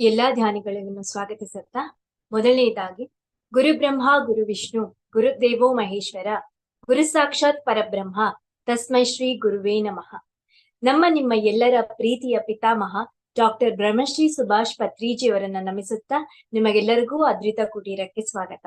ಎಲ್ಲಾ ಧ್ಯಾನಿಗಳನ್ನು ಸ್ವಾಗತಿಸುತ್ತಾ ಮೊದಲನೆಯದಾಗಿ ಗುರು ಬ್ರಹ್ಮ, ಗುರು ವಿಷ್ಣು ಗುರುದೇವೋ ಮಹೇಶ್ವರ, ಗುರು ಸಾಕ್ಷಾತ್ ಪರಬ್ರಹ್ಮ, ತಸ್ಮೈ ಶ್ರೀ ಗುರುವೇ ನಮಃ. ನಮ್ಮ ನಿಮ್ಮ ಎಲ್ಲರ ಪ್ರೀತಿಯ ಪಿತಾಮಹ ಡಾಕ್ಟರ್ ಬ್ರಹ್ಮಶ್ರೀ ಸುಭಾಷ್ ಪತ್ರಿಜಿಯವರನ್ನ ನಮಿಸುತ್ತಾ, ನಿಮಗೆಲ್ಲರಿಗೂ ಅದ್ವಿತ ಕುಟೀರಕ್ಕೆ ಸ್ವಾಗತ.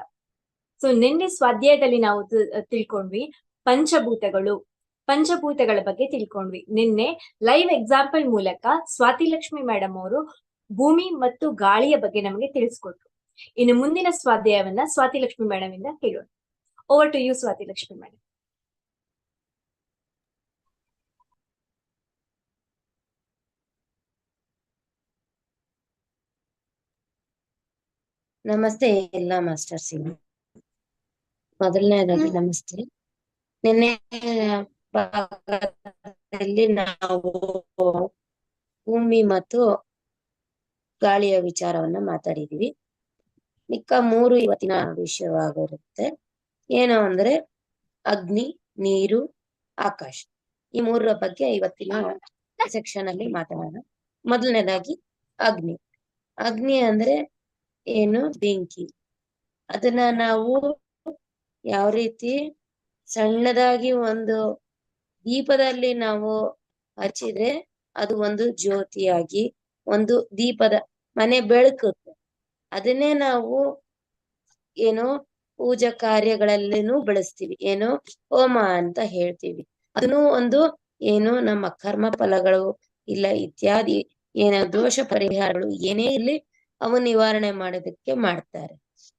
ಸೊ, ನಿನ್ನೆ ಸ್ವಾಧ್ಯಾಯದಲ್ಲಿ ನಾವು ತಿಳ್ಕೊಂಡ್ವಿ ಪಂಚಭೂತಗಳು. ಪಂಚಭೂತಗಳ ಬಗ್ಗೆ ತಿಳ್ಕೊಂಡ್ವಿ. ನಿನ್ನೆ ಲೈವ್ ಎಕ್ಸಾಂಪಲ್ ಮೂಲಕ ಸ್ವಾತಿ ಲಕ್ಷ್ಮಿ ಮೇಡಮ್ ಅವರು ಭೂಮಿ ಮತ್ತು ಗಾಳಿಯ ಬಗ್ಗೆ ನಮಗೆ ತಿಳಿಸ್ಕೊಟ್ರು. ಇನ್ನು ಮುಂದಿನ ಸ್ವಾಧ್ಯಾಯವನ್ನ ಸ್ವಾತಿ ಲಕ್ಷ್ಮಿ ಮೇಡಮ್ ಇಂದ ಕೇಳೋಣ. Over to you Swathi Lakshmi madam ನಮಸ್ತೆ ಎಲ್ಲ ಮಾಸ್ಟರ್ಸಿಗೆ ಮೊದಲನೇದಾಗಿ ನಮಸ್ತೆ. ನಿನ್ನೆ ಭಾಗದಲ್ಲಿ ನಾವು ಭೂಮಿ ಮತ್ತು ಗಾಳಿಯ ವಿಚಾರವನ್ನ ಮಾತಾಡಿದೀವಿ. ಮಿಕ್ಕ ಮೂರು ಇವತ್ತಿನ ವಿಷಯವಾಗಿರುತ್ತೆ. ಏನು ಅಂದ್ರೆ ಅಗ್ನಿ, ನೀರು, ಆಕಾಶ. ಈ ಮೂರರ ಬಗ್ಗೆ ಇವತ್ತಿನ ಸೆಕ್ಷನ್ ಅಲ್ಲಿ ಮಾತಾಡೋಣ. ಮೊದಲನೇದಾಗಿ ಅಗ್ನಿ. ಅಗ್ನಿ ಅಂದ್ರೆ ಏನು? ಬೆಂಕಿ. ಅದನ್ನ ನಾವು ಯಾವ ರೀತಿ ಸಣ್ಣದಾಗಿ ಒಂದು ದೀಪದಲ್ಲಿ ನಾವು ಹಚ್ಚಿದ್ರೆ ಅದು ಒಂದು ಜ್ಯೋತಿಯಾಗಿ, ಒಂದು ದೀಪದ ಮನೆ ಬೆಳಕುತ್ತೆ. ಅದನ್ನೇ ನಾವು ಏನು ಪೂಜಾ ಕಾರ್ಯಗಳಲ್ಲಿನೂ ಬಳಸ್ತೀವಿ. ಏನು ಹೋಮ ಅಂತ ಹೇಳ್ತೀವಿ. ಅದನ್ನು ಒಂದು ಏನು ನಮ್ಮ ಕರ್ಮ ಫಲಗಳು ಇಲ್ಲ ಇತ್ಯಾದಿ ಏನ ದೋಷ ಪರಿಹಾರಗಳು ಏನೇ ಇರ್ಲಿ ಅವು ನಿವಾರಣೆ ಮಾಡೋದಕ್ಕೆ ಮಾಡ್ತಾರೆ.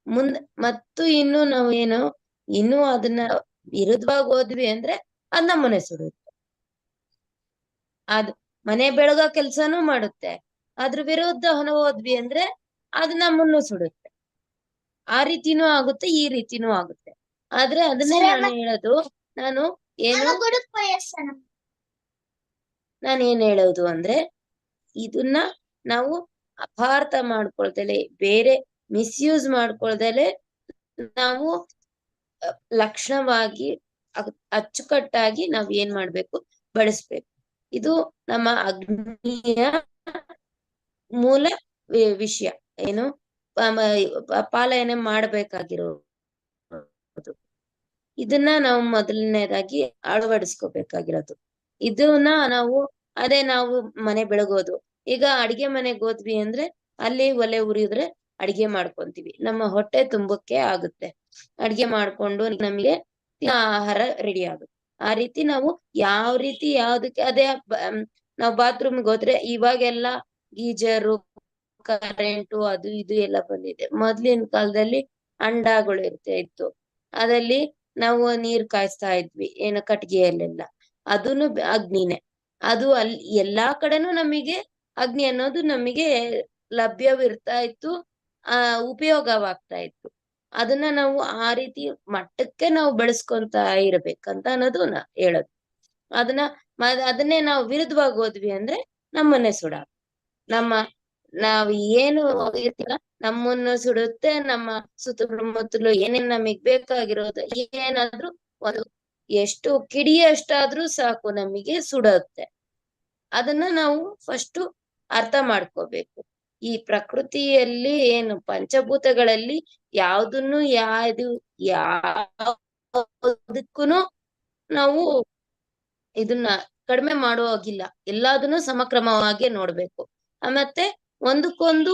ಮುಂದ್ ಮತ್ತು ಇನ್ನು ನಾವು ಏನು ಇನ್ನು ಅದನ್ನ ವಿರುದ್ಧವಾಗಿ ಹೋದ್ವಿ ಅಂದ್ರೆ ಅದ್ ನಮ್ಮನೆ ಸುಡುತ್ತೆ. ಅದ್ ಮನೆ ಬೆಳಗೋ ಕೆಲ್ಸನೂ ಮಾಡುತ್ತೆ. ಅದ್ರ ವಿರುದ್ಧ ಹೋದ್ವಿ ಅಂದ್ರೆ ಅದನ್ನ ನಮ್ಮನ್ನು ಸುಡುತ್ತೆ ಆ ರೀತಿನೂ ಆಗುತ್ತೆ ಈ ರೀತಿನೂ ಆಗುತ್ತೆ. ಆದ್ರೆ ಅದನ್ನೇ ನಾನು ಹೇಳೋದು ನಾನು ಏನು ನಾನು ಏನ್ ಹೇಳೋದು ಅಂದ್ರೆ ಇದನ್ನ ನಾವು ಅಪಾರ್ಥ ಮಾಡ್ಕೊಳ್ದಲೆ ಬೇರೆ ಮಿಸ್ಯೂಸ್ ಮಾಡ್ಕೊಳ್ದಲೆ ನಾವು ಲಕ್ಷಣವಾಗಿ ಅಚ್ಚುಕಟ್ಟಾಗಿ ನಾವ್ ಏನ್ ಮಾಡ್ಬೇಕು ಬಳಸ್ಬೇಕು. ಇದು ನಮ್ಮ ಅಗ್ನಿಯ ಮೂಲ ವಿಷಯ ಏನು ಪಾಲನೆ ಮಾಡ್ಬೇಕಾಗಿರೋದು. ಇದನ್ನ ನಾವು ಮೊದಲನೇದಾಗಿ ಅಳವಡಿಸ್ಕೋಬೇಕಾಗಿರೋದು. ಇದನ್ನ ನಾವು, ಅದೇ ನಾವು ಮನೆ ಬೆಳಗೋದು. ಈಗ ಅಡಿಗೆ ಮನೆಗೆ ಹೋದ್ವಿ ಅಂದ್ರೆ ಅಲ್ಲಿ ಒಲೆ ಉರಿದ್ರೆ ಅಡಿಗೆ ಮಾಡ್ಕೊಂತೀವಿ. ನಮ್ಮ ಹೊಟ್ಟೆ ತುಂಬಕ್ಕೆ ಆಗುತ್ತೆ. ಅಡಿಗೆ ಮಾಡ್ಕೊಂಡು ನಮಗೆ ಆಹಾರ ರೆಡಿ ಆಗುತ್ತೆ. ಆ ರೀತಿ ನಾವು ಯಾವ ರೀತಿ ಯಾವ್ದಕ್ಕೆ, ಅದೇ ನಾವು ಬಾತ್ರೂಮ್ಗೆ ಹೋದ್ರೆ ಇವಾಗೆಲ್ಲ ಗೀಜರು, ಕರೆಂಟು, ಅದು ಇದು ಎಲ್ಲ ಬಂದಿದೆ. ಮೊದ್ಲಿನ ಕಾಲದಲ್ಲಿ ಅಂಡಗಳು ಇರ್ತಾ ಇತ್ತು. ಅದಲ್ಲಿ ನಾವು ನೀರ್ ಕಾಯಿಸ್ತಾ ಇದ್ವಿ, ಏನು ಕಟ್ಟಿಗೆಯಲ್ಲೆಲ್ಲ ಅದೂನು ಅಗ್ನಿನೇ. ಅದು ಅಲ್ಲಿ ಎಲ್ಲಾ ಕಡೆನೂ ನಮಗೆ ಅಗ್ನಿ ಅನ್ನೋದು ನಮಗೆ ಲಭ್ಯವಿರ್ತಾ ಇತ್ತು, ಆ, ಉಪಯೋಗವಾಗ್ತಾ ಇತ್ತು. ಅದನ್ನ ನಾವು ಆ ರೀತಿ ಮಟ್ಟಕ್ಕೆ ನಾವು ಬೆಳೆಸ್ಕೊಂತ ಇರ್ಬೇಕಂತ ಅನ್ನೋದು ನಾ ಹೇಳೋದು. ಅದನ್ನ ಅದನ್ನೇ ನಾವು ವಿರುದ್ಧವಾಗಿ ಹೋದ್ವಿ ಅಂದ್ರೆ ನಮ್ಮನ್ನೇ ಸುಡ ನಮ್ಮ, ನಾವ್ ಏನು ಇರ್ತೀವ ನಮ್ಮನ್ನು ಸುಡುತ್ತೆ, ನಮ್ಮ ಸುತ್ತಮುತ್ತಲು ಏನೇನ್ ನಮಗ್ ಬೇಕಾಗಿರೋದು, ಏನಾದ್ರೂ ಒಂದು ಎಷ್ಟು ಕಿಡಿಯಷ್ಟಾದ್ರೂ ಸಾಕು ನಮಗೆ ಸುಡುತ್ತೆ. ಅದನ್ನ ನಾವು ಫಸ್ಟ್ ಅರ್ಥ ಮಾಡ್ಕೋಬೇಕು. ಈ ಪ್ರಕೃತಿಯಲ್ಲಿ ಏನು ಪಂಚಭೂತಗಳಲ್ಲಿ ಯಾವ್ದನ್ನು ಯಾವ್ದು, ಯಾವ್ದಕ್ಕೂನು ನಾವು ಇದನ್ನ ಕಡಿಮೆ ಮಾಡೋ ಹಾಗಿಲ್ಲ ಎಲ್ಲದನ್ನು ಸಮಕ್ರಮವಾಗಿ ನೋಡ್ಬೇಕು. ಮತ್ತೆ ಒಂದಕ್ಕೊಂದು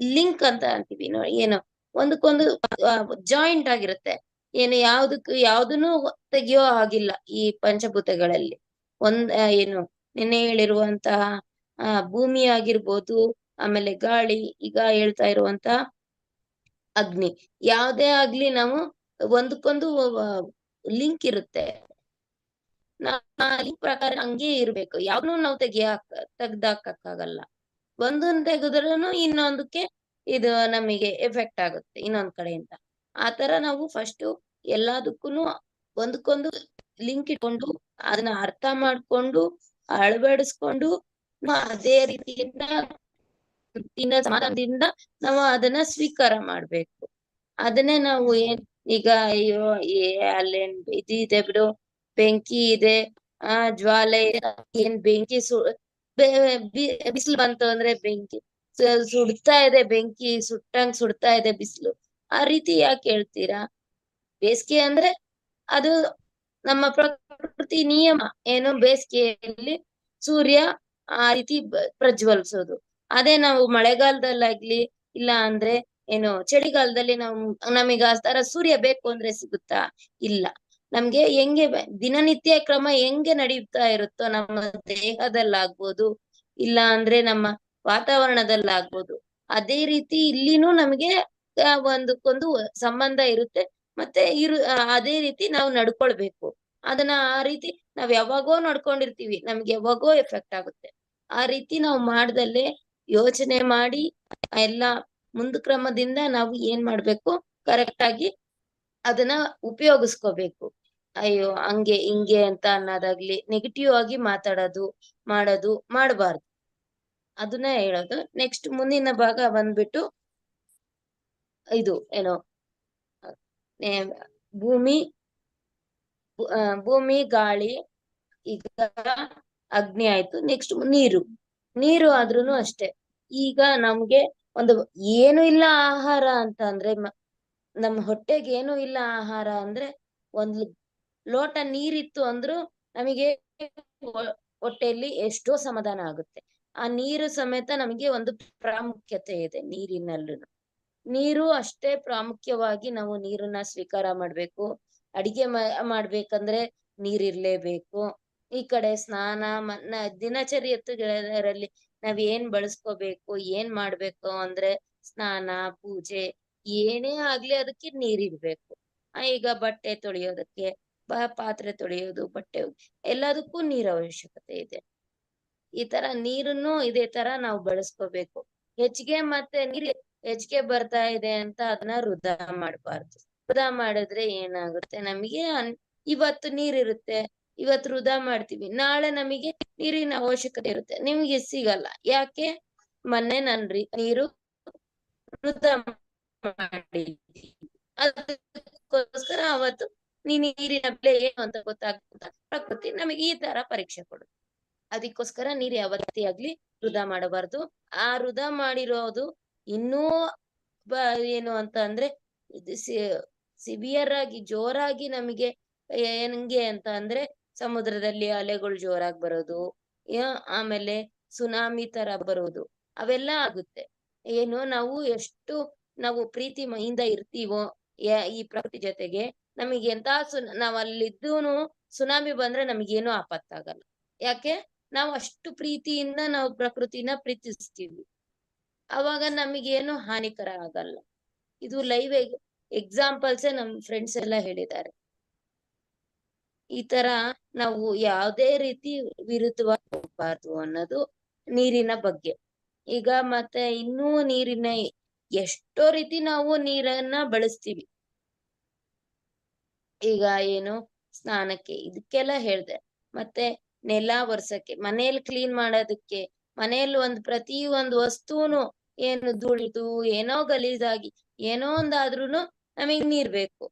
ಲಿಂಕ್ ಅಂತ ಅಂತೀವಿ ನೋಡಿ, ಏನು? ಒಂದಕ್ಕೊಂದು ಜಾಯಿಂಟ್ ಆಗಿರುತ್ತೆ. ಏನು ಯಾವ್ದಕ್ಕೂ ಯಾವ್ದನ್ನು ತೆಗಿಯೋ ಆಗಿಲ್ಲ ಈ ಪಂಚಭೂತಗಳಲ್ಲಿ. ಒಂದ್ ಏನು, ನಿನ್ನೆ ಹೇಳಿರುವಂತಹ ಆ, ಭೂಮಿ ಆಗಿರ್ಬೋದು, ಆಮೇಲೆ ಗಾಳಿ, ಈಗ ಹೇಳ್ತಾ ಇರುವಂತ ಅಗ್ನಿ. ಯಾವ್ದೇ ಆಗ್ಲಿ ನಾವು ಒಂದಕ್ಕೊಂದು ಲಿಂಕ್ ಇರುತ್ತೆ. ಲಿಂಕ್ ಪ್ರಕಾರ ಹಂಗೆ ಇರ್ಬೇಕು. ಯಾವ್ದನ್ನು ನಾವು ತೆಗಿಯಾಕ ತೆಗ್ದಾಕಕ್ಕಾಗಲ್ಲ. ಒಂದೊಂದ್ ತೆಗೆದ್ರೂ ಇನ್ನೊಂದಕ್ಕೆ ಇದು ನಮಗೆ ಎಫೆಕ್ಟ್ ಆಗುತ್ತೆ, ಇನ್ನೊಂದ್ ಕಡೆಯಿಂದ ಆ ತರ ನಾವು ಫಸ್ಟ್ ಎಲ್ಲದಕ್ಕೂನು ಒಂದಕ್ಕೊಂದು ಲಿಂಕ್ ಇಟ್ಕೊಂಡು ಅದನ್ನ ಅರ್ಥ ಮಾಡ್ಕೊಂಡು, ಅಳವಡಿಸ್ಕೊಂಡು ಅದೇ ರೀತಿಯಿಂದ ಸಮಾಧಾನದಿಂದ ನಾವು ಅದನ್ನ ಸ್ವೀಕಾರ ಮಾಡ್ಬೇಕು. ಅದನ್ನೇ ನಾವು ಏನ್ ಈಗ ಅಯ್ಯೋ, ಏ ಅಲ್ಲೇನ್ ಇದು ಇದೆ ಬಿಡು, ಬೆಂಕಿ ಇದೆ, ಆ, ಜ್ವಾಲೆ ಏನ್ ಬೆಂಕಿ ಸು ಬಿಸಿಲು ಬಂತು ಅಂದ್ರೆ ಬೆಂಕಿ. ಸುಡ್ತಾ ಇದೆ ಬೆಂಕಿ, ಸುಟ್ಟಂಗ್ ಸುಡ್ತಾ ಇದೆ ಬಿಸಿಲು. ಆ ರೀತಿ ಯಾಕೆ ಹೇಳ್ತೀರಾ? ಬೇಸಿಗೆ ಅಂದ್ರೆ ಅದು ನಮ್ಮ ಪ್ರಕೃತಿ ನಿಯಮ. ಏನು? ಬೇಸಿಗೆಯಲ್ಲಿ ಸೂರ್ಯ ಆ ರೀತಿ ಪ್ರಜ್ವಲಿಸೋದು. ಅದೇ ನಾವು ಮಳೆಗಾಲದಲ್ಲಾಗ್ಲಿ ಇಲ್ಲ ಅಂದ್ರೆ ಏನು, ಚಳಿಗಾಲದಲ್ಲಿ ನಾವು, ನಮಗೆ ಆ ತರ ಸೂರ್ಯ ಬೇಕು ಅಂದ್ರೆ ಸಿಗುತ್ತಾ? ಇಲ್ಲ. ನಮ್ಗೆ ಹೆಂಗೆ ದಿನನಿತ್ಯ ಕ್ರಮ ಹೆಂಗೆ ನಡೀತಾ ಇರುತ್ತೋ ನಮ್ಮ ದೇಹದಲ್ಲಾಗ್ಬೋದು, ಇಲ್ಲ ಅಂದ್ರೆ ನಮ್ಮ ವಾತಾವರಣದಲ್ಲಾಗ್ಬೋದು, ಅದೇ ರೀತಿ ಇಲ್ಲಿನೂ ನಮ್ಗೆ ಒಂದಕ್ಕೊಂದು ಸಂಬಂಧ ಇರುತ್ತೆ, ಮತ್ತೆ ಇರು ಅದೇ ರೀತಿ ನಾವು ನಡ್ಕೊಳ್ಬೇಕು. ಅದನ್ನ ಆ ರೀತಿ ನಾವ್ ಯಾವಾಗೋ ನಡ್ಕೊಂಡಿರ್ತೀವಿ, ನಮ್ಗೆ ಯಾವಾಗೋ ಎಫೆಕ್ಟ್ ಆಗುತ್ತೆ. ಆ ರೀತಿ ನಾವು ಮಾಡ್ದಲ್ಲೇ ಯೋಚನೆ ಮಾಡಿ, ಎಲ್ಲ ಮುಂದ್ ಕ್ರಮದಿಂದ ನಾವು ಏನ್ ಮಾಡ್ಬೇಕು ಕರೆಕ್ಟ್ ಆಗಿ ಅದನ್ನ ಉಪಯೋಗಿಸ್ಕೋಬೇಕು. ಅಯ್ಯೋ, ಹಂಗೆ, ಹಿಂಗೆ ಅಂತ ಅನ್ನೋದಾಗ್ಲಿ ನೆಗೆಟಿವ್ ಆಗಿ ಮಾತಾಡೋದು, ಮಾಡೋದು ಮಾಡಬಾರ್ದು. ಅದನ್ನ ಹೇಳೋದು. ನೆಕ್ಸ್ಟ್ ಮುಂದಿನ ಭಾಗ ಬಂದ್ಬಿಟ್ಟು ಇದು ಏನೋ? ಭೂಮಿ ಭೂಮಿ, ಗಾಳಿ, ಈಗ ಅಗ್ನಿ ಆಯ್ತು. ನೆಕ್ಸ್ಟ್ ನೀರು. ನೀರು ಆದ್ರೂನು ಅಷ್ಟೇ. ಈಗ ನಮ್ಗೆ ಒಂದು ಏನು ಇಲ್ಲ ಆಹಾರ ಅಂತ ಅಂದ್ರೆ ನಮ್ ಹೊಟ್ಟೆಗೆ ಏನು ಇಲ್ಲ ಆಹಾರ ಅಂದ್ರೆ ಒಂದ್ ಲೋಟ ನೀರಿತ್ತು ಅಂದ್ರು ನಮಗೆ ಹೊಟ್ಟೆಯಲ್ಲಿ ಎಷ್ಟೋ ಸಮಾಧಾನ ಆಗುತ್ತೆ. ಆ ನೀರು ಸಮೇತ ನಮಗೆ ಒಂದು ಪ್ರಾಮುಖ್ಯತೆ ಇದೆ ನೀರಿನಲ್ಲೂ ನೀರು ಅಷ್ಟೇ ಪ್ರಾಮುಖ್ಯವಾಗಿ ನಾವು ನೀರನ್ನ ಸ್ವೀಕಾರ ಮಾಡ್ಬೇಕು, ಅಡಿಗೆ ಮಾಡ್ಬೇಕಂದ್ರೆ ನೀರಿರ್ಲೇಬೇಕು. ಈ ಕಡೆ ಸ್ನಾನ, ಮನ್ನ ದಿನಚರಿಯಲ್ಲಿ ನಾವ್ ಏನ್ ಬಳಸ್ಕೋಬೇಕು, ಏನ್ ಮಾಡ್ಬೇಕು ಅಂದ್ರೆ ಸ್ನಾನ, ಪೂಜೆ ಏನೇ ಆಗ್ಲಿ ಅದಕ್ಕೆ ನೀರಿರ್ಬೇಕು. ಈಗ ಬಟ್ಟೆ ತೊಳೆಯೋದಕ್ಕೆ ಪಾತ್ರೆ ತೊಳೆಯೋದು ಬಟ್ಟೆ ಎಲ್ಲದಕ್ಕೂ ನೀರ್ ಅವಶ್ಯಕತೆ ಇದೆ. ಈ ತರ ನೀರನ್ನು ಇದೇ ತರ ನಾವು ಬಳಸ್ಕೋಬೇಕು. ಹೆಚ್ಚಿಗೆ ಮತ್ತೆ ನೀರ್ ಹೆಚ್ಚಿಗೆ ಬರ್ತಾ ಇದೆ ಅಂತ ಅದನ್ನ ವೃದ್ಧ ಮಾಡಬಾರ್ದು. ವೃದ್ಧ ಮಾಡಿದ್ರೆ ಏನಾಗುತ್ತೆ? ನಮಗೆ ಇವತ್ತು ನೀರಿರುತ್ತೆ ಇವತ್ತು ವೃದ್ಧ ಮಾಡ್ತೀವಿ. ನಾಳೆ ನಮಗೆ ನೀರಿನ ಅವಶ್ಯಕತೆ ಇರುತ್ತೆ. ನಿಮ್ಗೆ ಸಿಗಲ್ಲ. ಯಾಕೆ? ಮೊನ್ನೆ ನನ್ ನೀರು ವೃಧಾ ಮಾಡಿ ಅದಕ್ಕೋಸ್ಕರ ಅವತ್ತು ನೀ ನೀರಿನ ಬೆಲೆ ಏನು ಅಂತ ಗೊತ್ತಾಗ್ತದ ಪ್ರಕೃತಿ ನಮಗೆ ಈ ತರ ಪರೀಕ್ಷೆ ಕೊಡುತ್ತೆ ಅದಕ್ಕೋಸ್ಕರ ನೀರ್ ಯಾವತ್ತೇ ಆಗ್ಲಿ ವೃಧಾ ಮಾಡಬಾರ್ದು. ಆ ವೃಧಾ ಮಾಡಿರೋದು ಇನ್ನೂ ಏನು ಅಂತ ಅಂದ್ರೆ ಸಿವಿಯರ್ ಆಗಿ ಜೋರಾಗಿ ನಮಗೆ ಹೆಂಗೆ ಅಂತ ಅಂದ್ರೆ ಸಮುದ್ರದಲ್ಲಿ ಅಲೆಗಳು ಜೋರಾಗಿ ಬರೋದು ಆಮೇಲೆ ಸುನಾಮಿ ತರ ಬರೋದು, ಅವೆಲ್ಲ ಆಗುತ್ತೆ. ಏನು ನಾವು ಎಷ್ಟು ನಾವು ಪ್ರೀತಿ ಮೈಯಿಂದ ಇರ್ತೀವೋ ಈ ಪ್ರಕೃತಿ ಜೊತೆಗೆ ನಮಗೆ ಎಂತ ಸುನ್ ನಾವ್ ಅಲ್ಲಿದ್ದೂನು ಸುನಾಮಿ ಬಂದ್ರೆ ನಮಗೇನು ಆಪತ್ತಾಗಲ್ಲ. ಯಾಕೆ? ನಾವು ಅಷ್ಟು ಪ್ರೀತಿಯಿಂದ ನಾವು ಪ್ರಕೃತಿನ ಪ್ರೀತಿಸ್ತೀವಿ. ಅವಾಗ ನಮಗೇನು ಹಾನಿಕರ ಆಗಲ್ಲ. ಇದು ಲೈವ್ ಎಕ್ಸಾಂಪಲ್ಸ್ ನಮ್ ಫ್ರೆಂಡ್ಸ್ ಎಲ್ಲ ಹೇಳಿದ್ದಾರೆ. ಈ ತರ ನಾವು ಯಾವುದೇ ರೀತಿ ವಿರುದ್ಧವಾಗಿ ಹೋಗ್ಬಾರ್ದು ಅನ್ನೋದು ನೀರಿನ ಬಗ್ಗೆ. ಈಗ ಮತ್ತೆ ಇನ್ನೂ ನೀರಿನ ಎಷ್ಟೋ ರೀತಿ ನಾವು ನೀರನ್ನ ಬಳಸ್ತೀವಿ. ಈಗ ಏನು ಸ್ನಾನಕ್ಕೆ ಇದಕ್ಕೆಲ್ಲ ಹೇಳ್ದೆ. ಮತ್ತೆ ನೆಲ ಒರ್ಸಕ್ಕೆ ಮನೆಯಲ್ಲಿ ಕ್ಲೀನ್ ಮಾಡೋದಕ್ಕೆ ಮನೆಯಲ್ಲಿ ಒಂದ್ ಪ್ರತಿ ಒಂದು ವಸ್ತುನು ಏನು ದುಳಿದು ಏನೋ ಗಲೀಜಾಗಿ, ಏನೋ ಒಂದಾದ್ರೂನು ನಮಗ್ ನೀರ್ ಬೇಕು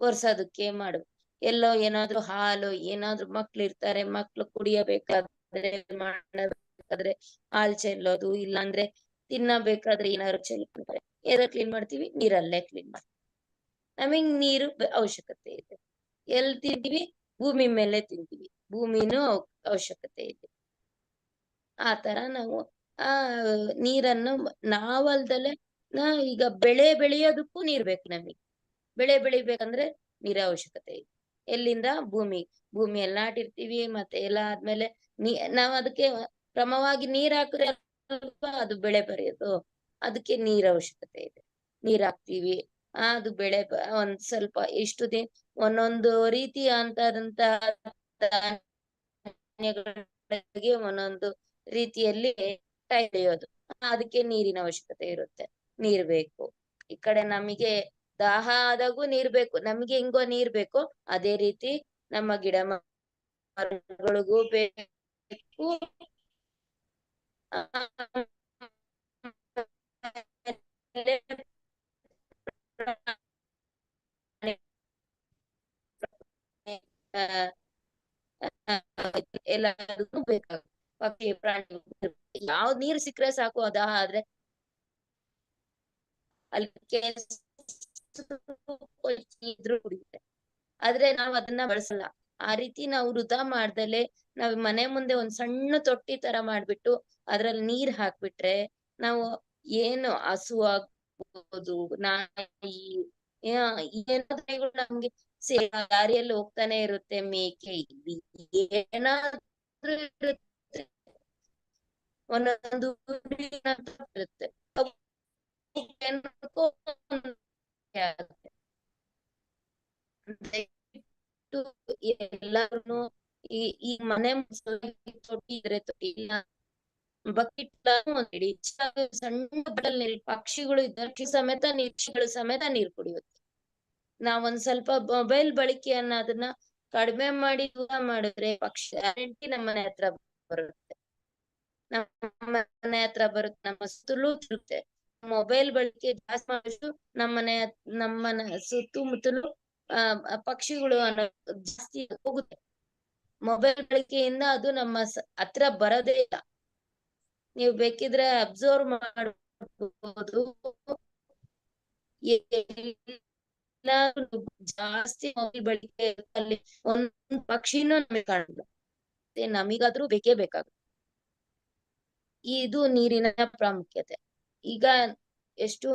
ಒರ್ಸೋದಕ್ಕೆ ಮಾಡು ಎಲ್ಲೋ ಏನಾದ್ರೂ ಹಾಲು, ಏನಾದ್ರೂ ಮಕ್ಳು ಇರ್ತಾರೆ, ಮಕ್ಳು ಕುಡಿಯಬೇಕಾದ್ರೆ ಮಾಡಬೇಕಾದ್ರೆ ಹಾಲ್ ಚೆಲ್ಲೋದು, ಇಲ್ಲಾಂದ್ರೆ ತಿನ್ನಬೇಕಾದ್ರೆ ಏನಾದ್ರು ಚೆಲ್ತಾರೆ ಏನೋ ಕ್ಲೀನ್ ಮಾಡ್ತೀವಿ, ನೀರಲ್ಲೇ ಕ್ಲೀನ್ ಮಾಡ್ತೀವಿ. ನಮಗ್ ನೀರು ಅವಶ್ಯಕತೆ ಇದೆ. ಎಲ್ ತಿಂತೀವಿ? ಭೂಮಿ ಮೇಲೆ ತಿಂತೀವಿ. ಭೂಮಿನೂ ಅವ್- ಅವಶ್ಯಕತೆ ಇದೆ. ಆ ತರ ನಾವು, ಆ, ನೀರನ್ನು ನಾವಲ್ದಲೆ, ನಾ ಈಗ ಬೆಳೆ ಬೆಳೆಯೋದಕ್ಕೂ ನೀರ್ ಬೇಕು ನಮಗೆ. ಬೆಳೆ ಬೆಳಿಬೇಕಂದ್ರೆ ನೀರ ಅವಶ್ಯಕತೆ ಇದೆ. ಎಲ್ಲಿಂದ? ಭೂಮಿ, ಭೂಮಿಯಲ್ಲಿ ನಾಟಿರ್ತೀವಿ ಮತ್ತೆ ಎಲ್ಲ ಆದ್ಮೇಲೆ ನೀ, ನಾವ್ ಅದಕ್ಕೆ ಕ್ರಮವಾಗಿ ನೀರ್ ಹಾಕಿದ್ರೆ ಅದು ಬೆಳೆ ಬರೆಯೋದು. ಅದಕ್ಕೆ ನೀರ್ ಅವಶ್ಯಕತೆ ಇದೆ. ನೀರ್ ಹಾಕ್ತಿವಿ. ಅದು ಬೆಳೆ ಒಂದ್ ಸ್ವಲ್ಪ ಎಷ್ಟು ದಿನ ಒಂದೊಂದು ಅಂತದಂತ ಧಾನ್ಯಗಳಿಗೆ ಒಂದೊಂದು ರೀತಿಯಲ್ಲಿ ಬೆಳೆಯೋದು ಅದಕ್ಕೆ ನೀರಿನ ಅವಶ್ಯಕತೆ ಇರುತ್ತೆ. ನೀರ್ ಬೇಕು. ಈ ಕಡೆ ನಮಗೆ ದಾಹ ಆದಾಗೂ ನೀರ್ ಬೇಕು. ನಮ್ಗೆ ಹೆಂಗೋ ನೀರ್ ಬೇಕು. ಅದೇ ರೀತಿ ನಮ್ಮ ಗಿಡ ಮರಗಳಿಗೂ ಬೇಕು. ಎಲ್ಲದಕ್ಕೂ ಬೇಕಾಗುತ್ತೆ ಪಕ್ಷಿ ಪ್ರಾಣಿ ಯಾವ್ದ್ ನೀರ್ ಸಿಕ್ಕರೆ ಸಾಕು, ಅದ ಆದ್ರೆ ಅಲ್ಲಿ ಕುಡಿಯುತ್ತೆ ಆದ್ರೆ ನಾವ್ ಅದನ್ನ ಬಳಸಲ್ಲ. ಆ ರೀತಿ ನಾವು ವೃದ್ಧ ಮಾಡ್ದಲೆ ನಾವ್ ಮನೆ ಮುಂದೆ ಒಂದ್ ಸಣ್ಣ ತೊಟ್ಟಿ ತರ ಮಾಡ್ಬಿಟ್ಟು ಅದ್ರಲ್ಲಿ ನೀರ್ ಹಾಕ್ಬಿಟ್ರೆ ನಾವು ಏನು ಹಸು ಆಗ್ಬೋದು ನಾಯಿ ಏನಾದ್ರೂ ನಮ್ಗೆ ದಾರಿಯಲ್ಲಿ ಹೋಗ್ತಾನೆ ಇರುತ್ತೆ ಮೇಕೆ. ಇಲ್ಲಿ ಏನಾದ್ರೂ ಇರುತ್ತೆ. ಒಂದೊಂದು ಇರುತ್ತೆ. ಎಲ್ಲಾರು ಈ ಈ ಮನೆ ತೊಟ್ಟಿ ಇದ್ರೆ ತೊಟ್ಟಿ ಇಲ್ಲ ಬಕೆಟ್ ಸಣ್ಣ ನೀರ್ ಪಕ್ಷಿಗಳು ಇದ್ದಕ್ಕೆ ಸಮೇತ ನೀರ್ಗಳು ಸಮೇತ ನೀರ್ ಕುಡಿಯುತ್ತೆ. ನಾವೊಂದ್ ಸ್ವಲ್ಪ ಮೊಬೈಲ್ ಬಳಕೆಯನ್ನ ಅದನ್ನ ಕಡಿಮೆ ಮಾಡಿ ದೂರ ಮಾಡಿದ್ರೆ ಪಕ್ಷಿ ಗ್ಯಾರಂಟಿ ನಮ್ಮ ಮನೆ ಹತ್ರ ಬರುತ್ತೆ. ನಮ್ಮ ಮನೆ ಹತ್ರ ಬರುತ್ತೆ, ನಮ್ಮ ಸುತ್ತಲೂ ತಿರುತ್ತೆ ಮೊಬೈಲ್ ಬಳಕೆ ಜಾಸ್ತಿ ಮಾಡಿದ್ರು ನಮ್ಮನೆ ನಮ್ಮ ಸುತ್ತಮುತ್ತಲು ಪಕ್ಷಿಗಳು ಜಾಸ್ತಿ ಹೋಗುತ್ತೆ. ಮೊಬೈಲ್ ಬಳಕೆಯಿಂದ ಅದು ನಮ್ಮ ಹತ್ರ ಬರೋದೇ ಇಲ್ಲ. ನೀವು ಬೇಕಿದ್ರೆ ಅಬ್ಸರ್ವ್ ಮಾಡಬಹುದು ಜಾಸ್ತಿ ಮೊಬೈಲ್ ಬಳಕೆ ಅಲ್ಲಿ ಒಂದ್ ಪಕ್ಷಿನೂ ನಮಗೆ ಕಾಣಲ್ಲ ನಮಿಗಾದ್ರೂ ಬೇಕೇ ಬೇಕಾಗುತ್ತೆ. ಇದು ನೀರಿನ ಪ್ರಾಮುಖ್ಯತೆ. ಈಗ ಎಷ್ಟು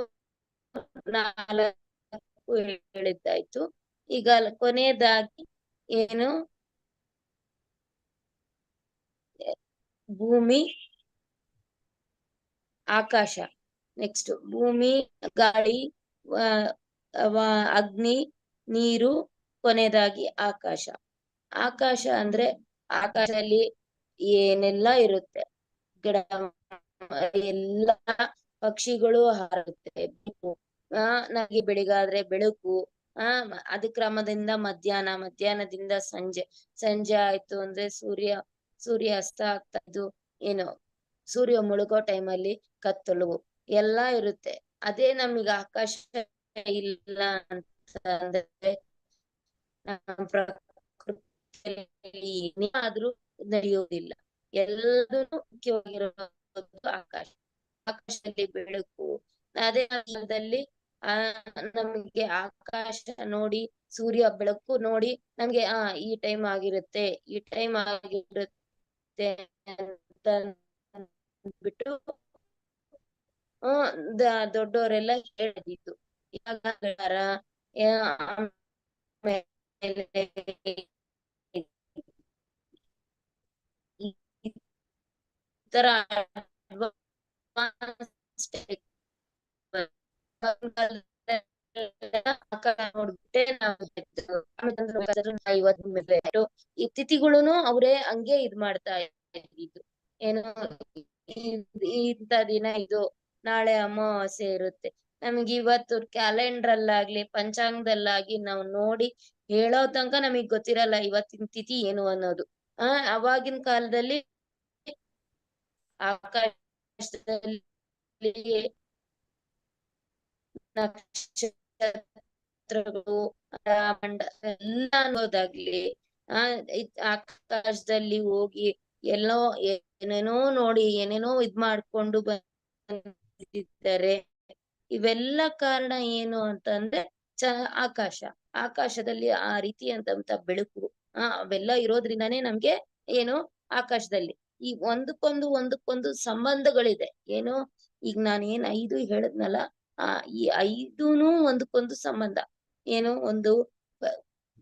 ನಾಲ್ಕು ಹೇಳಿದ್ದಾಯ್ತು. ಈಗ ಕೊನೆಯದಾಗಿ ಏನು? ಭೂಮಿ ಆಕಾಶ. ನೆಕ್ಸ್ಟ್ ಭೂಮಿ, ಗಾಳಿ ಅಗ್ನಿ, ನೀರು, ಕೊನೆಯದಾಗಿ ಆಕಾಶ. ಆಕಾಶ ಅಂದ್ರೆ ಆಕಾಶದಲ್ಲಿ ಏನೆಲ್ಲ ಇರುತ್ತೆ? ಗಿಡ, ಎಲ್ಲ ಪಕ್ಷಿಗಳು ಹಾರುತ್ತೆ ಆ, ನಮಗೆ ಬೆಳಿಗಾದ್ರೆ ಬೆಳಕು, ಆ, ಮ- ಅದ ಕ್ರಮದಿಂದ ಮಧ್ಯಾಹ್ನ, ಮಧ್ಯಾಹ್ನದಿಂದ ಸಂಜೆ. ಸಂಜೆ ಆಯ್ತು ಅಂದ್ರೆ ಸೂರ್ಯ ಸೂರ್ಯ ಅಸ್ತ ಆಗ್ತಾ ಇದು ಏನು, ಸೂರ್ಯ ಮುಳುಗೋ ಟೈಮಲ್ಲಿ ಕತ್ತಲು ಎಲ್ಲಾ ಇರುತ್ತೆ. ಅದೇ ನಮಗೆ ಆಕಾಶ ಇಲ್ಲ ಅಂತ ಅಂದ್ರೆ ನಮ್ಮ ಪ್ರಕೃತಿಯಲ್ಲಿ ಏನೇ ಆದ್ರೂ ನಡೆಯೋದಿಲ್ಲ. ಎಲ್ಲದೂ ಮುಖ್ಯವಾಗಿರೋದು ಆಕಾಶ. ಆಕಾಶದಲ್ಲಿ ಬೆಳಕು. ಅದೇ ಕಾಲದಲ್ಲಿ ಆ, ನಮ್ಗೆ ಆಕಾಶ ನೋಡಿ, ಸೂರ್ಯ ಬೆಳಕು ನೋಡಿ ನಮ್ಗೆ, ಆ, ಈ ಟೈಮ್ ಆಗಿರುತ್ತೆ, ಈ ಟೈಮ್ ಆಗಿರುತ್ತೆ ಅಂತ ಬಿಟ್ಟು ಹ್ಮ್ ದೊಡ್ಡವರೆಲ್ಲ ಹೇಳಿದ್ದು. ಇವಾಗ ಹೇಳ್ತಾರ, ಯಾ- ಆಮೇಲೆ ಈ ಈ ತರ ಈ ತಿಥಿಗಳುನು ಅವ್ರೇ ಹಂಗೆ ಇದ್ ಮಾಡ್ತಾ ಇದ್ರು ಏನು ಇಂತ ದಿನ ಇದು ನಾಳೆ ಅಮಾವಾಸ್ಯೆ ಇರುತ್ತೆ. ನಮ್ಗೆ ಇವತ್ತು ಕ್ಯಾಲೆಂಡರ್ ಅಲ್ಲಾಗ್ಲಿ ಪಂಚಾಂಗದಲ್ಲಾಗಿ ನಾವು ನೋಡಿ ಹೇಳೋ ತನಕ ನಮಗ್ ಗೊತ್ತಿರಲ್ಲ ಇವತ್ತಿನ ತಿಥಿ ಏನು ಅನ್ನೋದು. ಆ, ಅವಾಗಿನ ಕಾಲದಲ್ಲಿ ಆಕಾಶದಲ್ಲಿ ನಕ್ಷತ್ರಗಳು ಎಲ್ಲ ಅನ್ನೋದಾಗ್ಲಿ, ಆ ಆಕಾಶದಲ್ಲಿ ಹೋಗಿ ಎಲ್ಲೋ ಏನೇನೋ ನೋಡಿ, ಏನೇನೋ ಇದ್ ಮಾಡ್ಕೊಂಡು ಬಂದಿದ್ದಾರೆ ಇವೆಲ್ಲ ಕಾರಣ ಏನು ಅಂತಂದ್ರೆ ಚ, ಆಕಾಶ. ಆಕಾಶದಲ್ಲಿ ಆ ರೀತಿಯಾದಂತ ಬೆಳಕು, ಆ, ಅವೆಲ್ಲ ಇರೋದ್ರಿಂದಾನೇ ನಮ್ಗೆ ಏನು ಆಕಾಶದಲ್ಲಿ. ಈ ಒಂದಕ್ಕೊಂದು ಒಂದಕ್ಕೊಂದು ಸಂಬಂಧಗಳಿದೆ. ಏನು? ಈಗ ನಾನು ಏನ್ ಐದು ಹೇಳದ್ನಲ್ಲ, ಆ, ಈ ಐದೂನು ಒಂದಕ್ಕೊಂದು ಸಂಬಂಧ. ಏನು? ಒಂದು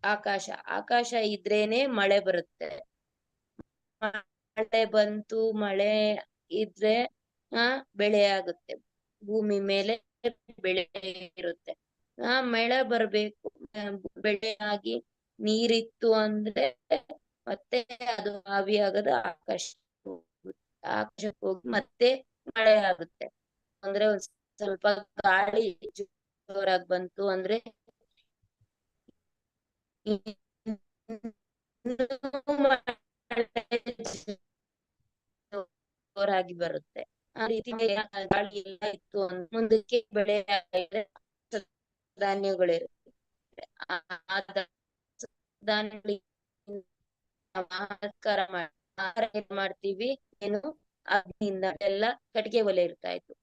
ಆಕಾಶ. ಆಕಾಶ ಇದ್ರೇನೆ ಮಳೆ ಬರುತ್ತೆ. ಮಳೆ ಬಂತು, ಮಳೆ ಇದ್ರೆ ಆ ಬೆಳೆ ಆಗುತ್ತೆ ಭೂಮಿ ಮೇಲೆ ಬೆಳೆ ಇರುತ್ತೆ. ಆ, ಮಳೆ ಬರ್ಬೇಕು. ಬೆಳೆ ಆಗಿ ನೀರಿತ್ತು ಅಂದ್ರೆ ಮತ್ತೆ ಅದು ಆವಿಯಾಗದ ಆಕಾಶ ಆಕಾಶಕ್ಕೆ ಹೋಗಿ ಮತ್ತೆ ಮಳೆ ಆಗುತ್ತೆ. ಅಂದ್ರೆ ಒಂದ್ ಸ್ವಲ್ಪ ಗಾಳಿ ಜೋರಾಗಿ ಬಂತು ಅಂದ್ರೆ ಜೋರಾಗಿ ಬರುತ್ತೆ. ಆ ರೀತಿ ಗಾಳಿ ಎಲ್ಲ ಇತ್ತು. ಮುಂದಕ್ಕೆ ಬೆಳೆ ಧಾನ್ಯಗಳಿರುತ್ತೆ ಆ ಧಾನ್ಯಗಳಿಗೆ ಆಹಾರ ಏನ್ ಮಾಡ್ತೀವಿ? ಏನು? ಅಗ್ನಿಯಿಂದ ಎಲ್ಲ ಕಟ್ಟಿಗೆ ಒಲೆ ಇರ್ತಾ ಇತ್ತು.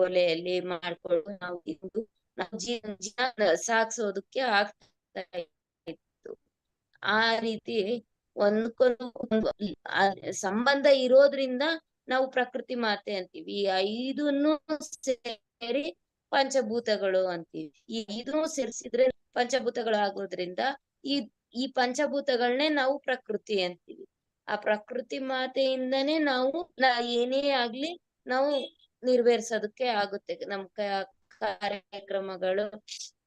ಒಲೆಯಲ್ಲಿ ಮಾಡ್ಕೊಂಡು ನಾವು ಇದು ನಾವು ಜೀವನ ಸಾಗಿಸೋದಕ್ಕೆ ಆಗ್ತಾ ಇತ್ತು. ಆ ರೀತಿ ಒಂದ್ಕೊಂದು ಒಂದು ಸಂಬಂಧ ಇರೋದ್ರಿಂದ ನಾವು ಪ್ರಕೃತಿ ಮಾತೆ ಅಂತೀವಿ. ಈ ಐದನ್ನು ಸೇರಿ ಪಂಚಭೂತಗಳು ಅಂತೀವಿ. ಈ ಐದನ್ನು ಸೇರಿಸಿದ್ರೆ ಪಂಚಭೂತಗಳು ಆಗೋದ್ರಿಂದ ಈ ಈ ಪಂಚಭೂತಗಳನ್ನೇ ನಾವು ಪ್ರಕೃತಿ ಅಂತೀವಿ. ಆ ಪ್ರಕೃತಿ ಮಾತೆಯಿಂದನೇ ನಾವು ಏನೇ ಆಗ್ಲಿ ನಾವು ನಿರ್ವಹಿಸೋದಕ್ಕೆ ಆಗುತ್ತೆ. ನಮ್ ಕಾರ್ಯಕ್ರಮಗಳು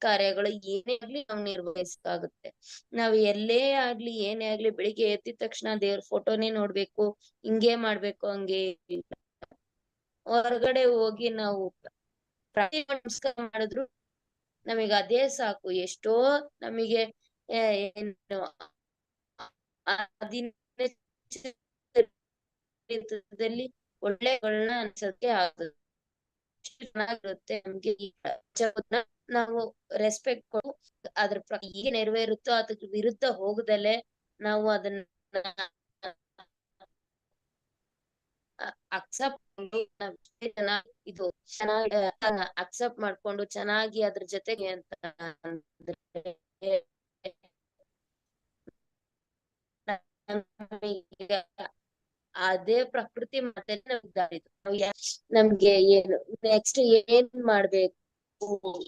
ಕಾರ್ಯಗಳು ಏನೇ ಆಗ್ಲಿ ನಾವು ನಿರ್ವಹಿಸಕ್ಕಾಗತ್ತೆ ನಾವ್ ಎಲ್ಲೇ ಆಗ್ಲಿ ಏನೇ ಆಗ್ಲಿ ಬೆಳಿಗ್ಗೆ ಎದ್ದಿದ ತಕ್ಷಣ ದೇವ್ರ ಫೋಟೋನೇ ನೋಡ್ಬೇಕು, ಹಿಂಗೆ ಮಾಡ್ಬೇಕು ಹಂಗೆ. ಹೊರಗಡೆ ಹೋಗಿ ನಾವು ನಮಸ್ಕಾರ ಮಾಡಿದ್ರು ನಮಗೆ ಅದೇ ಸಾಕು. ಎಷ್ಟೋ ನಮಗೆ ಏನು ಒಳ್ಳೆಗಳನ್ನ ಅನ್ಸೋಕೆ ಆಗುತ್ತೆ ಚೆನ್ನಾಗಿರುತ್ತೆ ನಮ್ಗೆ ನಾವು ರೆಸ್ಪೆಕ್ಟ್ ಕೊಡು ಅದ್ರ ಹೇಗೆ ನೆರವೇರುತ್ತೋ ಅದಕ್ಕೆ ವಿರುದ್ಧ ಹೋಗದಲೆ ನಾವು ಅದನ್ನ ಅಕ್ಸೆಪ್ಟ್ ಇದು ಚೆನ್ನಾಗಿ ಅಕ್ಸೆಪ್ಟ್ ಮಾಡ್ಕೊಂಡು ಚೆನ್ನಾಗಿ ಅದ್ರ ಜೊತೆಗೆ ಅಂತ ಅಂದ್ರೆ ಅದೇ ಪ್ರಕೃತಿ ಮತ್ತೆ ನಮ್ಗೆ ಏನು ನೆಕ್ಸ್ಟ್ ಏನ್ ಮಾಡ್ಬೇಕು?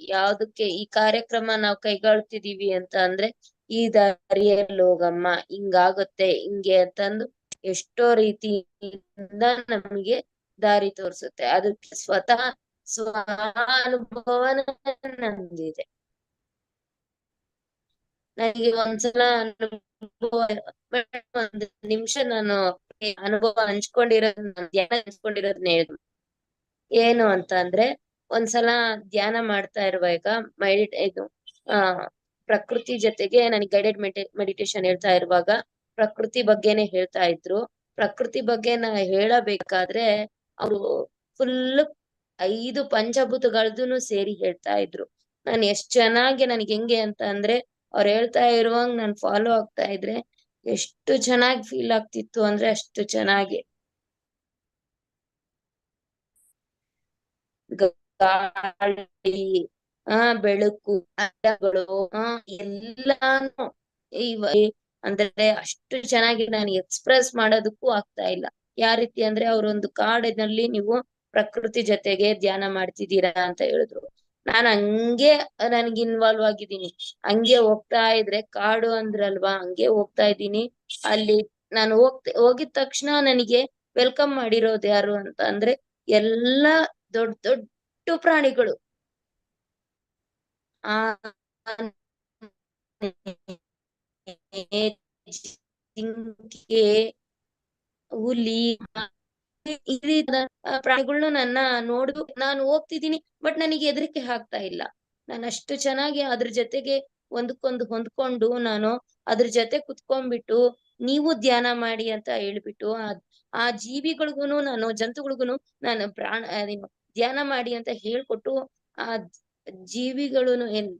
ಯಾವ್ದಕ್ಕೆ ಈ ಕಾರ್ಯಕ್ರಮ ನಾವು ಕೈಗೊಳ್ತಿದೀವಿ ಅಂತ ಅಂದ್ರೆ, ಈ ದಾರಿಯಲ್ಲಿ ಹೋಗಮ್ಮ, ಹಿಂಗಾಗುತ್ತೆ, ಹಿಂಗೆ ಅಂತಂದು ಎಷ್ಟೋ ರೀತಿಯಿಂದ ನಮ್ಗೆ ದಾರಿ ತೋರಿಸುತ್ತೆ. ಅದಕ್ಕೆ ಸ್ವತಃ ಸ್ವ ಅನುಭವನ ನಂದಿದೆ ನನಗೆ ಒಂದ್ಸಲ ಅನುಭವ, ಒಂದ್ ನಿಮಿಷ ನಾನು ಅನುಭವ ಹಂಚ್ಕೊಂಡಿರೋದ್ ಧ್ಯಾನ ಹಂಚ್ಕೊಂಡಿರೋದ್ನ ಹೇಳ್ದು ಏನು ಅಂತ ಅಂದ್ರೆ ಒಂದ್ಸಲ ಧ್ಯಾನ ಮಾಡ್ತಾ ಇರುವಾಗ ಮೈಡಿಟ್ ಇದು, ಆ, ಪ್ರಕೃತಿ ಜೊತೆಗೆ ನನಗೆ ಗೈಡೆಡ್ ಮೆಡಿಟೇಷನ್ ಹೇಳ್ತಾ ಇರುವಾಗ ಪ್ರಕೃತಿ ಬಗ್ಗೆನೆ ಹೇಳ್ತಾ ಇದ್ರು. ಪ್ರಕೃತಿ ಬಗ್ಗೆ ನಾ ಹೇಳಬೇಕಾದ್ರೆ ಅವರು ಫುಲ್ ಐದು ಪಂಚಭೂತಗಳದ್ದು ಸೇರಿ ಹೇಳ್ತಾ ಇದ್ರು. ನಾನು ಎಷ್ಟ್ ಚೆನ್ನಾಗಿ ನನಗೆ ಹೆಂಗೆ ಅಂತ ಅಂದ್ರೆ ಅವ್ರು ಹೇಳ್ತಾ ಇರುವಂಗ್ ನಾನ್ ಫಾಲೋ ಆಗ್ತಾ ಇದ್ರೆ ಎಷ್ಟು ಚೆನ್ನಾಗಿ ಫೀಲ್ ಆಗ್ತಿತ್ತು ಅಂದ್ರೆ ಅಷ್ಟು ಚೆನ್ನಾಗಿ. ಗಾಳಿ, ಆ, ಬೆಳಕು ಅಡ್ಡಗಳು ಆ, ಎಲ್ಲಾನು ಇವ ಅಂದ್ರೆ ಅಷ್ಟು ಚೆನ್ನಾಗಿ ನಾನು ಎಕ್ಸ್ಪ್ರೆಸ್ ಮಾಡೋದಕ್ಕೂ ಆಗ್ತಾ ಇಲ್ಲ. ಯಾವ ರೀತಿ ಅಂದ್ರೆ ಅವ್ರೊಂದು ಕಾಡಿನಲ್ಲಿ ನೀವು ಪ್ರಕೃತಿ ಜೊತೆಗೆ ಧ್ಯಾನ ಮಾಡ್ತಿದ್ದೀರಾ ಅಂತ ಹೇಳಿದ್ರು. ನಾನ್ ಹಂಗೆ ನನ್ಗೆ ಇನ್ವಾಲ್ವ್ ಆಗಿದ್ದೀನಿ. ಹಂಗೆ ಹೋಗ್ತಾ ಇದ್ರೆ ಕಾಡು ಅಂದ್ರಲ್ವಾ, ಹಂಗೆ ಹೋಗ್ತಾ ಇದ್ದೀನಿ. ಅಲ್ಲಿ ನಾನು ಹೋಗ್ತ, ಹೋಗಿದ ತಕ್ಷಣ ನನಗೆ ವೆಲ್ಕಮ್ ಮಾಡಿರೋದು ಯಾರು ಅಂತ ಅಂದ್ರೆ ಎಲ್ಲಾ ದೊಡ್ಡ ದೊಡ್ಡ ಪ್ರಾಣಿಗಳು. ಆ, ಜಿಂಕೆ, ಹುಲಿ ಪ್ರಾಣಿಗಳನ್ನ ನನ್ನ ನೋಡು, ನಾನು ಹೋಗ್ತಿದ್ದೀನಿ, ಬಟ್ ನನಗೆ ಹೆದರಿಕೆ ಆಗ್ತಾ ಇಲ್ಲ. ನಾನು ಅಷ್ಟು ಚೆನ್ನಾಗಿ ಅದ್ರ ಜೊತೆಗೆ ಒಂದಕ್ಕೊಂದು ಹೊಂದ್ಕೊಂಡು ನಾನು ಅದ್ರ ಜೊತೆ ಕುತ್ಕೊಂಡ್ಬಿಟ್ಟು ನೀವು ಧ್ಯಾನ ಮಾಡಿ ಅಂತ ಹೇಳ್ಬಿಟ್ಟು ಆ ಜೀವಿಗಳಿಗೂನು ನಾನು, ಜಂತುಗಳಿಗೂನು ನಾನು ಪ್ರಾಣ ಧ್ಯಾನ ಮಾಡಿ ಅಂತ ಹೇಳ್ಕೊಟ್ಟು ಆ ಜೀವಿಗಳುನು ಏನ್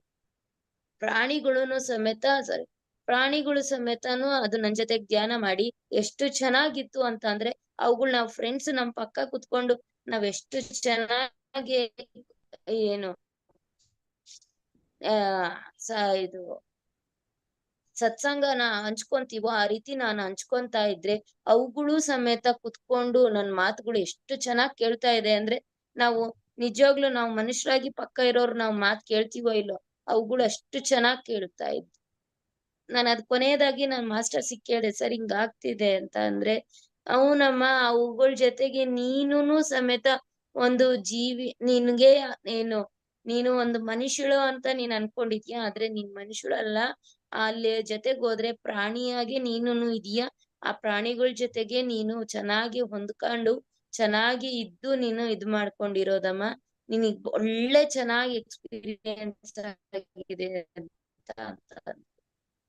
ಪ್ರಾಣಿಗಳುನು ಸಮೇತ ಸಾರಿ ಪ್ರಾಣಿಗಳು ಸಮೇತನು ಅದು ನನ್ ಜೊತೆಗ್ ಧ್ಯಾನ ಮಾಡಿ ಎಷ್ಟು ಚೆನ್ನಾಗಿತ್ತು ಅಂತ ಅಂದ್ರೆ ಅವುಗಳು ನಾವ್ ಫ್ರೆಂಡ್ಸ್ ನಮ್ ಪಕ್ಕ ಕುತ್ಕೊಂಡು ನಾವ್ ಎಷ್ಟು ಚೆನ್ನಾಗಿ ಏನು ಆ ಇದು ಸತ್ಸಂಗನ ಹಂಚ್ಕೊಂತೀವೋ ಆ ರೀತಿ ನಾನು ಹಂಚ್ಕೊಂತಾ ಇದ್ರೆ ಅವುಗಳು ಸಮೇತ ಕುತ್ಕೊಂಡು ನನ್ ಮಾತುಗಳು ಎಷ್ಟು ಚೆನ್ನಾಗ್ ಕೇಳ್ತಾ ಇದೆ ಅಂದ್ರೆ ನಾವು ನಿಜವಾಗ್ಲೂ ನಾವು ಮನುಷ್ಯರಾಗಿ ಪಕ್ಕ ಇರೋರು ನಾವ್ ಮಾತ್ ಕೇಳ್ತೀವೋ ಇಲ್ಲೋ, ಅವುಗಳು ಅಷ್ಟು ಚೆನ್ನಾಗ್ ಕೇಳ್ತಾ ಇದ್ವು ನಾನು ಅದ್ ಕೊನೆಯದಾಗಿ ನನ್ ಮಾಸ್ಟರ್ ಸಿಕ್ ಕೇಳಿದೆ, ಸರ್, ಹಿಂಗ್ ಆಗ್ತಿದೆ ಅಂತ ಅಂದ್ರೆ ಅವನಮ್ಮ ಅವುಗಳ ಜೊತೆಗೆ ನೀನು ಸಮೇತ ಒಂದು ಜೀವಿ, ನಿನ್ಗೆ ಏನು, ನೀನು ಒಂದು ಮನುಷ್ಯಳು ಅಂತ ನೀನ್ ಅನ್ಕೊಂಡಿದ್ಯಾ? ಆದ್ರೆ ನೀನ್ ಮನುಷ್ಯಳಲ್ಲ. ಅಲ್ಲಿ ಜೊತೆಗ್ ಹೋದ್ರೆ ಪ್ರಾಣಿಯಾಗಿ ನೀನು ಇದೀಯಾ? ಆ ಪ್ರಾಣಿಗಳ ಜೊತೆಗೆ ನೀನು ಚೆನ್ನಾಗಿ ಹೊಂದ್ಕೊಂಡು ಚೆನ್ನಾಗಿ ಇದ್ದು ನೀನು ಇದ್ ಮಾಡ್ಕೊಂಡಿರೋದಮ್ಮ. ನಿನಗ್ ಒಳ್ಳೆ ಚೆನ್ನಾಗಿ ಎಕ್ಸ್ಪೀರಿಯನ್ಸ್ ಆಗಿದೆ ಅಂತ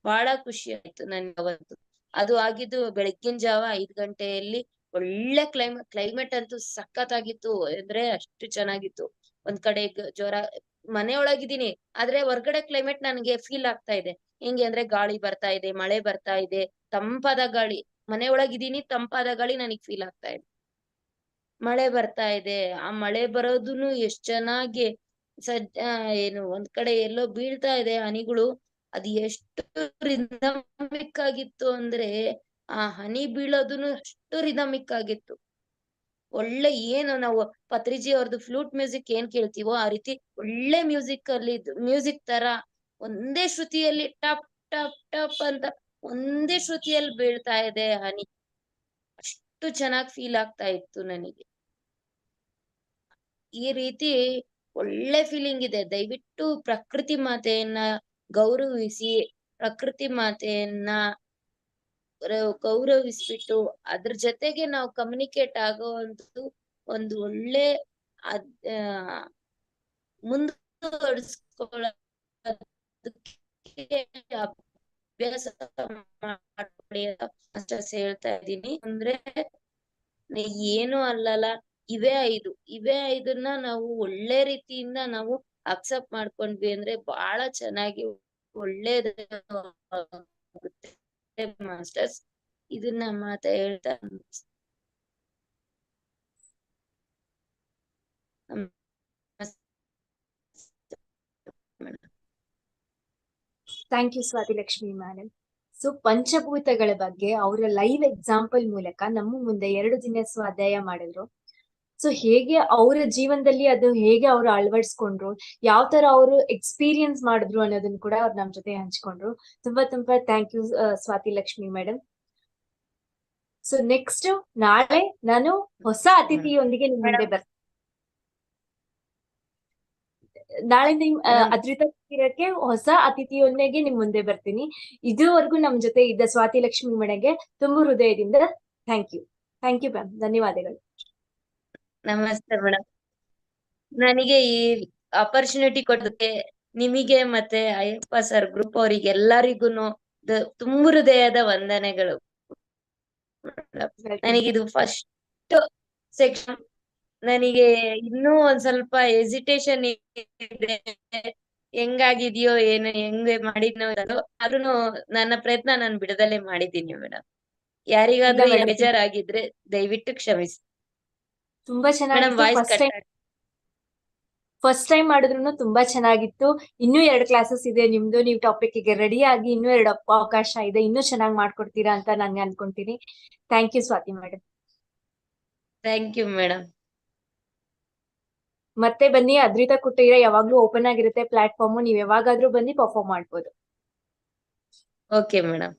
ಬಹಳ ಖುಷಿ ಆಯ್ತು ನನ್ಗೆ ಅವತ್ತು. ಅದು ಆಗಿದ್ದು ಬೆಳಗಿನ ಜಾವ ಐದ್ ಗಂಟೆಯಲ್ಲಿ ಒಳ್ಳೆ ಕ್ಲೈಮೇಟ್ ಕ್ಲೈಮೇಟ್ ಅಂತೂ ಸಖತ್ ಆಗಿತ್ತು ಅಂದ್ರೆ ಅಷ್ಟು ಚೆನ್ನಾಗಿತ್ತು. ಒಂದ್ ಕಡೆ ಜ್ವರ ಮನೆ ಒಳಗಿದ್ದೀನಿ ಆದ್ರೆ ಹೊರ್ಗಡೆ ಕ್ಲೈಮೇಟ್ ನನ್ಗೆ ಫೀಲ್ ಆಗ್ತಾ ಇದೆ. ಹೆಂಗೆ ಅಂದ್ರೆ ಗಾಳಿ ಬರ್ತಾ ಇದೆ, ಮಳೆ ಬರ್ತಾ ಇದೆ. ತಂಪಾದ ಗಾಳಿ. ಮನೆ ಒಳಗಿದೀನಿ ತಂಪಾದ ಗಾಳಿ ನನಗ್ ಫೀಲ್ ಆಗ್ತಾ ಇದೆ. ಮಳೆ ಬರ್ತಾ ಇದೆ. ಆ ಮಳೆ ಬರೋದುನು ಎಷ್ಟ್ ಚೆನ್ನಾಗಿ ಸಜ್ಜ ಏನು ಒಂದ್ ಕಡೆ ಎಲ್ಲೋ ಬೀಳ್ತಾ ಇದೆ ಹನಿಗಳು. ಅದು ಎಷ್ಟು ರಿದಮಿಕ್ ಆಗಿತ್ತು ಅಂದ್ರೆ ಆ ಹನಿ ಬೀಳೋದುನು ಅಷ್ಟು ರಿದಮಿಕ್ ಆಗಿತ್ತು. ಒಳ್ಳೆ ಏನು ನಾವು ಪತ್ರಿಜಿ ಅವ್ರದ್ದು ಫ್ಲೂಟ್ ಮ್ಯೂಸಿಕ್ ಏನ್ ಕೇಳ್ತೀವೋ ಆ ರೀತಿ ಒಳ್ಳೆ ಮ್ಯೂಸಿಕ್ ಅಲ್ಲಿ ಮ್ಯೂಸಿಕ್ ತರ ಒಂದೇ ಶ್ರುತಿಯಲ್ಲಿ ಟಪ್ ಟಪ್ ಟಪ್ ಅಂತ ಒಂದೇ ಶ್ರುತಿಯಲ್ಲಿ ಬೀಳ್ತಾ ಇದೆ ಹನಿ. ಅಷ್ಟು ಚೆನ್ನಾಗಿ ಫೀಲ್ ಆಗ್ತಾ ಇತ್ತು ನನಗೆ. ಈ ರೀತಿ ಒಳ್ಳೆ ಫೀಲಿಂಗ್ ಇದೆ. ದಯವಿಟ್ಟು ಪ್ರಕೃತಿ ಮಾತೆಯನ್ನ ಗೌರವಿಸಿ, ಪ್ರಕೃತಿ ಮಾತೆಯನ್ನ ಗೌರವಿಸ್ಬಿಟ್ಟು ಅದ್ರ ಜೊತೆಗೆ ನಾವು ಕಮ್ಯುನಿಕೇಟ್ ಆಗೋವಂಥದ್ದು ಒಂದು ಒಳ್ಳೆ ಅದ್ ಅಭ್ಯಾಸ ಮಾಡ್ಕೊಳ್ಳಿ ಹೇಳ್ತಾ ಇದ್ದೀನಿ. ಅಂದ್ರೆ ಏನು ಅಲ್ಲಲ್ಲ, ಇವೇ ಐದು. ಇವೇ ಐದನ್ನ ನಾವು ಒಳ್ಳೆ ರೀತಿಯಿಂದ ನಾವು ಅಕ್ಸೆಪ್ಟ್ ಮಾಡ್ಕೊಂಡ್ವಿ ಅಂದ್ರೆ ಬಹಳ ಚೆನ್ನಾಗಿ ಒಳ್ಳೇದು ಮಾಸ್ಟರ್ಸ್ ಇದನ್ನ ಮಾತ ಹೇಳ್ತಾ thank you Swathi Lakshmi madam so ಪಂಚಭೂತಗಳ ಬಗ್ಗೆ ಅವರ ಲೈವ್ ಎಕ್ಸಾಂಪಲ್ ಮೂಲಕ ನಮ್ಮ ಮುಂದೆ ಎರಡು ದಿನ ಸ್ವಾಧ್ಯಾಯ ಮಾಡಿದ್ರು. ಸೊ ಹೇಗೆ ಅವರ ಜೀವನದಲ್ಲಿ ಅದು ಹೇಗೆ ಅವರು ಅಳವಡಿಸ್ಕೊಂಡ್ರು ಯಾವ ತರ ಅವರು ಎಕ್ಸ್ಪೀರಿಯನ್ಸ್ ಮಾಡಿದ್ರು ಅನ್ನೋದನ್ನ ಕೂಡ ಅವ್ರು ನಮ್ ಜೊತೆ ಹಂಚ್ಕೊಂಡ್ರು. ತುಂಬಾ ತುಂಬಾ thank you Swathi Lakshmi madam so next ನಾಳೆ ನಾನು ಹೊಸ ಅತಿಥಿಯೊಂದಿಗೆ ನಿಮ್ಮ ಮುಂದೆ ಬರ್ತೀನಿ. ನಾಳೆ ನಿಮ್ ಅದೃತ ಶಿಬಿರಕ್ಕೆ ಹೊಸ ಅತಿಥಿಯೊಂದಿಗೆ ನಿಮ್ ಮುಂದೆ ಬರ್ತೀನಿ. ಇದುವರೆಗೂ ನಮ್ ಜೊತೆ ಇದ್ದ ಸ್ವಾತಿ ಲಕ್ಷ್ಮಿ ಮೇಡಂಗೆ ತುಂಬಾ ಹೃದಯದಿಂದ thank you thank you ma'am ಧನ್ಯವಾದಗಳು. ನಮಸ್ತೆ ಮೇಡಮ್ ನನಗೆ ಈ ಅಪರ್ಚುನಿಟಿ ಕೊಡೋದಕ್ಕೆ ನಿಮಗೆ ಮತ್ತೆ ಅಯ್ಯಪ್ಪ ಸರ್ ಗ್ರೂಪ್ ಅವರಿಗೆ ಎಲ್ಲರಿಗೂ ತುಂಬ ತುಂಬು ಹೃದಯದ ವಂದನೆಗಳು. ನನಗಿದು ಫಸ್ಟ್ ಸೆಕ್ಷನ್ ನನಗೆ ಇನ್ನೂ ಒಂದ್ ಸ್ವಲ್ಪ ಎಸಿಟೇಷನ್ ಇದೆ. ಹೆಂಗಾಗಿದೆಯೋ ಏನು ಹೆಂಗೆ ಮಾಡಿದ್ನೋ ಆದ್ರೂನು ನನ್ನ ಪ್ರಯತ್ನ ನಾನು ಬಿಡದಲ್ಲೇ ಮಾಡಿದ್ದೀನಿ ಮೇಡಮ್ ಯಾರಿಗಾದ್ರೂ. ಬೇಜಾರಾಗಿದ್ರೆ ದಯವಿಟ್ಟು ಕ್ಷಮಿಸಿ. ತುಂಬಾ ಚೆನ್ನಾಗಿ ಫಸ್ಟ್ ಟೈಮ್ ಮಾಡಿದ್ರು ತುಂಬಾ ಚೆನ್ನಾಗಿತ್ತು. ಇನ್ನೂ ಎರಡು ಕ್ಲಾಸಸ್ ಇದೆ ನಿಮ್ದು. ನೀವು ಟಾಪಿಕ್ಗೆ ರೆಡಿ ಆಗಿ ಇನ್ನೂ ಎರಡು ಅವಕಾಶ ಇದೆ. ಇನ್ನೂ ಚೆನ್ನಾಗಿ ಮಾಡ್ಕೊಡ್ತೀರಾ ಅಂತ ನಾನು ಅನ್ಕೊಂತೀನಿ. Thank you Swathi madam thank you madam ಮತ್ತೆ ಬನ್ನಿ ಅದ್ರಿತ ಕುಟೀರ ಯಾವಾಗ್ಲೂ ಓಪನ್ ಆಗಿರುತ್ತೆ ಪ್ಲಾಟ್ಫಾರ್ಮ್ ನೀವ್ ಯಾವಾಗಾದ್ರೂ ಬಂದು ಪರ್ಫಾರ್ಮ್ ಮಾಡ್ಬೋದು. Okay madam